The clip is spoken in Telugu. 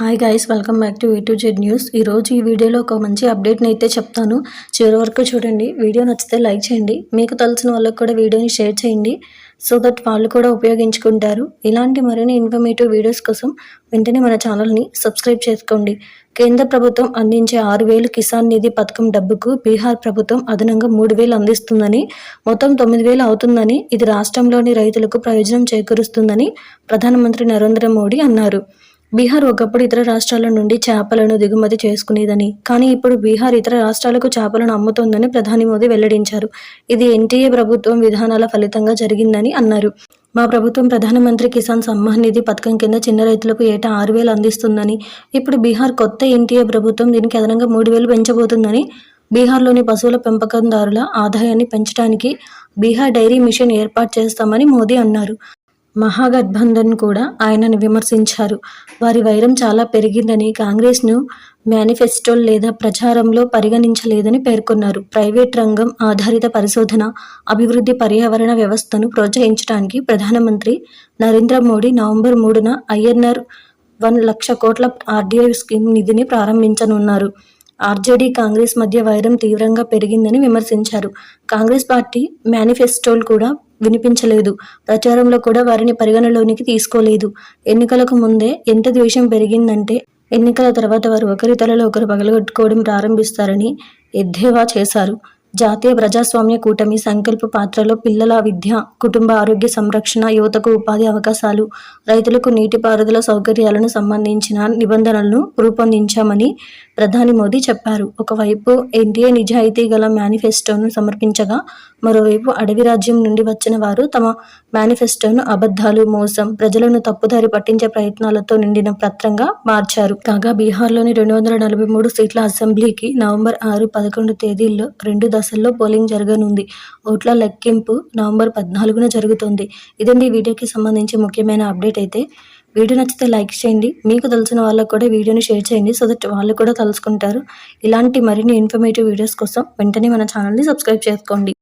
Hi guys welcome back to to Z news ఈరోజు ఈ వీడియోలో ఒక మంచి అప్డేట్ని అయితే చెప్తాను. చివరి వరకు చూడండి. వీడియో నచ్చితే లైక్ చేయండి. మీకు తెలిసిన వాళ్ళకి కూడా వీడియోని షేర్ చేయండి. సో దట్ వాళ్ళు కూడా ఉపయోగించుకుంటారు. ఇలాంటి మరిన్ని ఇన్ఫర్మేటివ్ వీడియోస్ కోసం వెంటనే మన ఛానల్ని సబ్స్క్రైబ్ చేసుకోండి. కేంద్ర ప్రభుత్వం అందించే ఆరు వేలు కిసాన్ నిధి పథకం డబ్బుకు బీహార్ ప్రభుత్వం అదనంగా మూడు వేలు అందిస్తుందని మొత్తం తొమ్మిది వేలు అవుతుందని ఇది రాష్ట్రంలోని రైతులకు ప్రయోజనం చేకూరుస్తుందని ప్రధానమంత్రి నరేంద్ర మోడీ అన్నారు. బీహార్ ఒకప్పుడు ఇతర రాష్ట్రాల నుండి చేపలను దిగుమతి చేసుకునేదని కానీ ఇప్పుడు బీహార్ ఇతర రాష్ట్రాలకు చేపలను అమ్ముతోందని ప్రధాని మోదీ వెల్లడించారు. ఇది ఎన్టీఏ ప్రభుత్వం విధానాల ఫలితంగా జరిగిందని అన్నారు. మా ప్రభుత్వం ప్రధానమంత్రి కిసాన్ సమ్మాన్ నిధి పథకం కింద చిన్న రైతులకు ఏటా ఆరు వేలు అందిస్తుందని ఇప్పుడు బీహార్ కొత్త ఎన్టీఏ ప్రభుత్వం దీనికి అదనంగా మూడు వేలు పెంచబోతుందని బీహార్లోని పశువుల పెంపకందారుల ఆదాయాన్ని పెంచడానికి బీహార్ డైరీ మిషన్ ఏర్పాటు చేస్తామని మోదీ అన్నారు. మహాగఠబంధన్ కూడా ఆయనను విమర్శించారు. వారి వైరం చాలా పెరిగిందని కాంగ్రెస్ను మేనిఫెస్టో లేదా ప్రచారంలో పరిగణించలేదని పేర్కొన్నారు. ప్రైవేట్ రంగం ఆధారిత పరిశోధన అభివృద్ధి పర్యావరణ వ్యవస్థను ప్రోత్సహించడానికి ప్రధానమంత్రి నరేంద్ర మోడీ నవంబర్ మూడున ఐఎన్ఆర్ వన్ లక్ష కోట్ల ఆర్డీఐ స్కీమ్ నిధిని ప్రారంభించనున్నారు. ఆర్జేడీ కాంగ్రెస్ మధ్య వైరం తీవ్రంగా పెరిగిందని విమర్శించారు. కాంగ్రెస్ పార్టీ మేనిఫెస్టోలు కూడా వినిపించలేదు. ప్రచారంలో కూడా వారిని పరిగణలోనికి తీసుకోలేదు. ఎన్నికలకు ముందే ఎంత ద్వేషం పెరిగిందంటే ఎన్నికల తర్వాత వారు ఒకరి తలలో ఒకరు పగలగొట్టుకోవడం ప్రారంభిస్తారని ఎద్దేవా చేశారు. జాతీయ ప్రజాస్వామ్య కూటమి సంకల్ప పాత్రలో పిల్లల విద్య కుటుంబ ఆరోగ్య సంరక్షణ యువతకు ఉపాధి అవకాశాలు రైతులకు నీటిపారుదల సౌకర్యాలను సంబంధించిన నిబంధనలను రూపొందించామని ప్రధాని మోదీ చెప్పారు. ఒకవైపు ఎన్డీఏ నిజాయితీ గల మేనిఫెస్టోను సమర్పించగా మరోవైపు అడవి రాజ్యం నుండి వచ్చిన వారు తమ మేనిఫెస్టోను అబద్ధాలు మోసం ప్రజలను తప్పుదారి పట్టించే ప్రయత్నాలతో నిండిన పత్రంగా మార్చారు. కాగా బీహార్లోని రెండు వందల నలభై మూడు సీట్ల అసెంబ్లీకి నవంబర్ ఆరు పదకొండు తేదీల్లో రెండు దశల్లో పోలింగ్ జరగనుంది. ఓట్ల లెక్కింపు నవంబర్ పద్నాలుగున జరుగుతుంది. ఇదండి ఈ వీడియోకి సంబంధించి ముఖ్యమైన అప్డేట్ అయితే. వీడియో నచ్చితే లైక్ చేయండి. మీకు తెలిసిన వాళ్ళకు కూడా వీడియోని షేర్ చేయండి. సో దట్ వాళ్ళు కూడా తెలుసుకుంటారు ఇలాంటి మరిన్ని ఇన్ఫర్మేటివ్ వీడియోస్ కోసం వెంటనే మన ఛానల్ని సబ్స్క్రైబ్ చేసుకోండి.